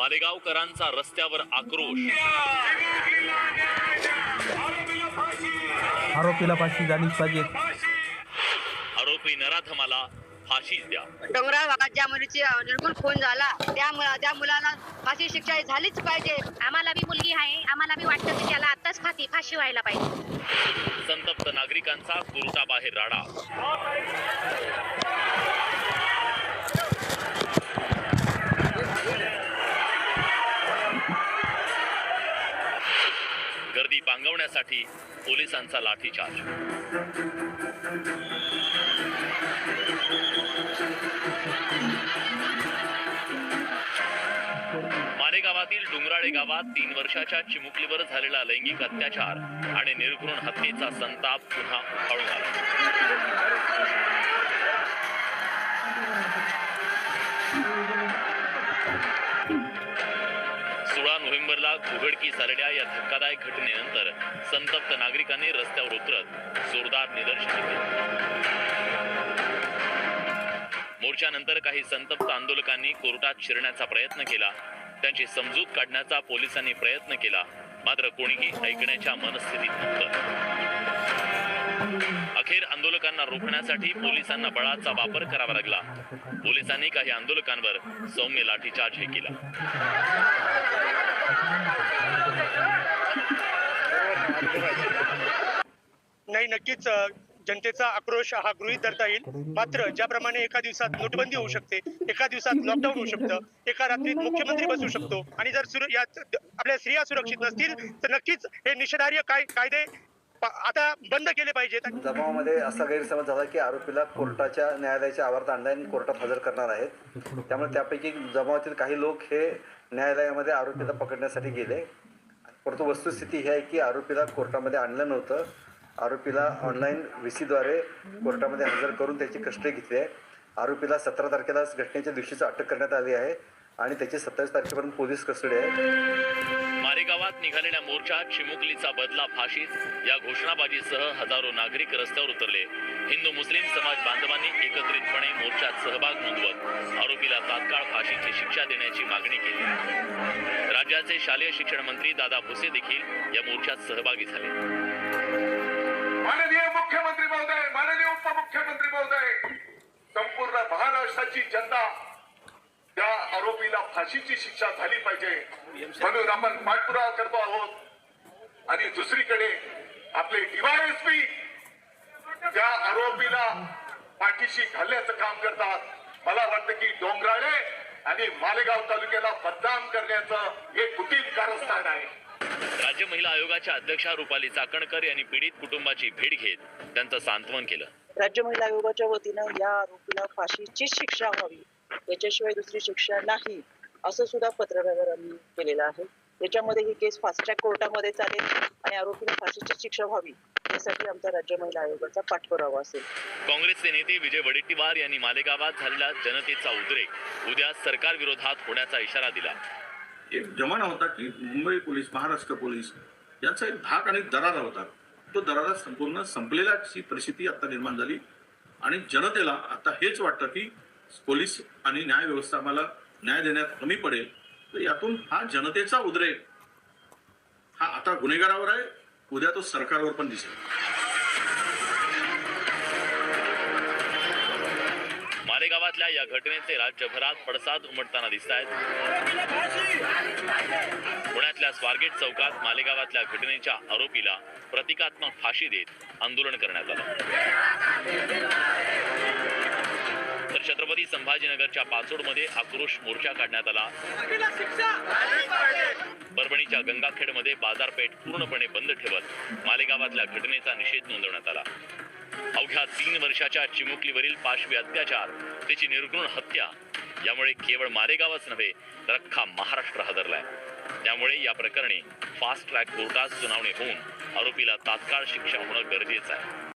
मालेगावकरांचा रस्त्यावर आक्रोश. आरोपीला फाशी झालीच पाहिजे. आरोपी नराधमाला फाशीच द्या. डोंगराळ भागात ज्या मुलीची निर्गुण खून झाला त्या मुला त्या मुलाला फाशी शिक्षा झालीच पाहिजे. आम्हाला बी मुलगी आहे आम्हाला बी वाटतं की त्याला आत्ताच फाती फाशी व्हायला पाहिजे. संतप्त नागरिकांचा कोर्टाबाहेर राडा. रांगवण्यासाठी पोलिसांचा लाठीचार्ज. मालेगावातील डोंगराळे गावात तीन वर्षाच्या चिमुकलीवर झालेला लैंगिक अत्याचार आणि निर्घृण हत्येचा संताप पुन्हा उफाळून आला. सोळा नोव्हेंबरला उघडकीस आलेल्या या धक्कादायक घटनेनंतर संतप्त नागरिकांनी रस्त्यावर उतरत जोरदार निदर्शने केली. मोर्चानंतर काही संतप्त आंदोलकांनी कोर्टात शिरण्याचा प्रयत्न केला. त्यांची समजूत काढण्याचा पोलिसांनी प्रयत्न केला. मात्र कोणीही ऐकण्याच्या मनस्थितीत नव्हतं. अखेर आंदोलकांना रोखण्यासाठी पोलिसांना बळाचा वापर करावा लागला. पोलिसांनी काही आंदोलकांवर सौम्य लाठीचार्जही केला. नाही नक्कीच जनतेचा आक्रोश हा गृहीत धरता येईल. मात्र ज्याप्रमाणे एका दिवसात नोटबंदी होऊ शकते एका दिवसात लॉकडाऊन होऊ शकतं एका रात्रीत मुख्यमंत्री बसू शकतो आणि जर यात आपल्या स्त्रिया सुरक्षित नसतील तर नक्कीच हे निषेधार्य काय कायदे आता बंद केले पाहिजेत. जमावामध्ये असा गैरसमज झाला की आरोपीला कोर्टाच्या न्यायालयाच्या आवारात ऑनलाईन कोर्टात हजर करणार आहेत. त्यामुळे त्यापैकी जमावातील काही लोक हे न्यायालयामध्ये आरोपीला पकडण्यासाठी गेले. परंतु वस्तुस्थिती ही आहे की आरोपीला कोर्टामध्ये आणलं नव्हतं. आरोपीला ऑनलाईन व्ही सीद्वारे कोर्टामध्ये हजर करून त्याची कस्टडी घेतली आहे. आरोपीला सतरा तारखेला घटनेच्या दिवशीच अटक करण्यात आली आहे आणि त्याची सत्तावीस तारखेपर्यंत पोलीस कस्टडी आहे. मारेगावात निघालेल्या मोर्चात चिमुकलीचा बदला फाशीत. या घोषणाबाजीसह हजारो नागरिक रस्त्यावर उतरले. हिंदू मुस्लिम समाज बांधवांनी एकत्रितपणे मोर्चात सहभाग नोंदवत आरोपीला तात्काळ फाशीची शिक्षा देण्याची मागणी केली. राज्याचे शालेय शिक्षण मंत्री दादा भुसे देखील या मोर्चात सहभागी झाले. माननीय मुख्यमंत्री महोदय माननीय उपमुख्यमंत्री महोदय संपूर्ण महाराष्ट्राची जनता त्या आरोपीला फाशीची शिक्षा झाली पाहिजे. म्हणून आपण पाठपुरावा करतो आहोत. आणि दुसरीकडे आपले डीवायएसपी त्या आरोपीला पाठीशी घालण्याचं काम करतात. मला वाटतं की डोंगराळे आणि मालेगाव तालुक्याला बदनाम करण्याचं हे कुटील कारस्थान आहे. राज्य महिला आयोगाच्या अध्यक्षा रुपाली चाकणकर यांनी पीडित कुटुंबाची भेट घेत त्यांचं सांत्वन केलं. राज्य महिला आयोगाच्या वतीनं या आरोपीला फाशीचीच शिक्षा व्हावी. याच्याशिवाय दुसरी शिक्षा नाही असं सुद्धा पत्रव्यवहारांनी केलेलं आहे. याच्यामध्ये ही केस फास्ट ट्रॅक कोर्टामध्ये चालेल आणि आरोपीला फाशीची शिक्षा व्हावी यासाठी आमचा राज्य महिला आयोगाचा पाठपुरावा असेल. काँग्रेसचे नेते विजय वडेट्टीवार यांनी मालेगावात झालेला जनतेचा उद्रेक उद्या सरकार विरोधात होण्याचा इशारा दिला. एक जमाना होता की मुंबई पोलीस महाराष्ट्र पोलीस यांचा एक धाक आणि दरारा होता. तो दरारा संपूर्ण संपलेला परिस्थिती आता निर्माण झाली आणि जनतेला आता हेच वाटतं की पोलीस आणि न्याय व्यवस्था आम्हाला न्याय देण्यात कमी पडेल तर यातून हा जनतेचा उद्रेक हा आता गुन्हेगारावर आहे उद्या तो सरकारवर पण दिसेल. मालेगावातल्या या घटनेचे राज्यभरात पडसाद उमटताना दिसत आहेत पुण्यातल्या स्वारगेट चौकात मालेगावातल्या घटनेच्या आरोपीला प्रतिकात्मक फाशी देत आंदोलन करण्यात आलं. तर छत्रपती संभाजीनगरच्या पाचोडमध्ये आक्रोश मोर्चा काढण्यात आला. परभणीच्या गंगाखेडमध्ये बाजारपेठ पूर्णपणे बंद ठेवत मालेगावातल्या घटनेचा निषेध नोंदवण्यात आला. अवघ्या तीन वर्षाच्या चिमुकलीवरील पाशवी अत्याचार त्याची निर्घृण हत्या यामुळे केवळ मालेगावच नव्हे तर अख्खा महाराष्ट्र हादरलाय. त्यामुळे या प्रकरणी फास्ट ट्रॅक कोर्टात सुनावणी होऊन आरोपीला तात्काळ शिक्षा होणं गरजेचं आहे.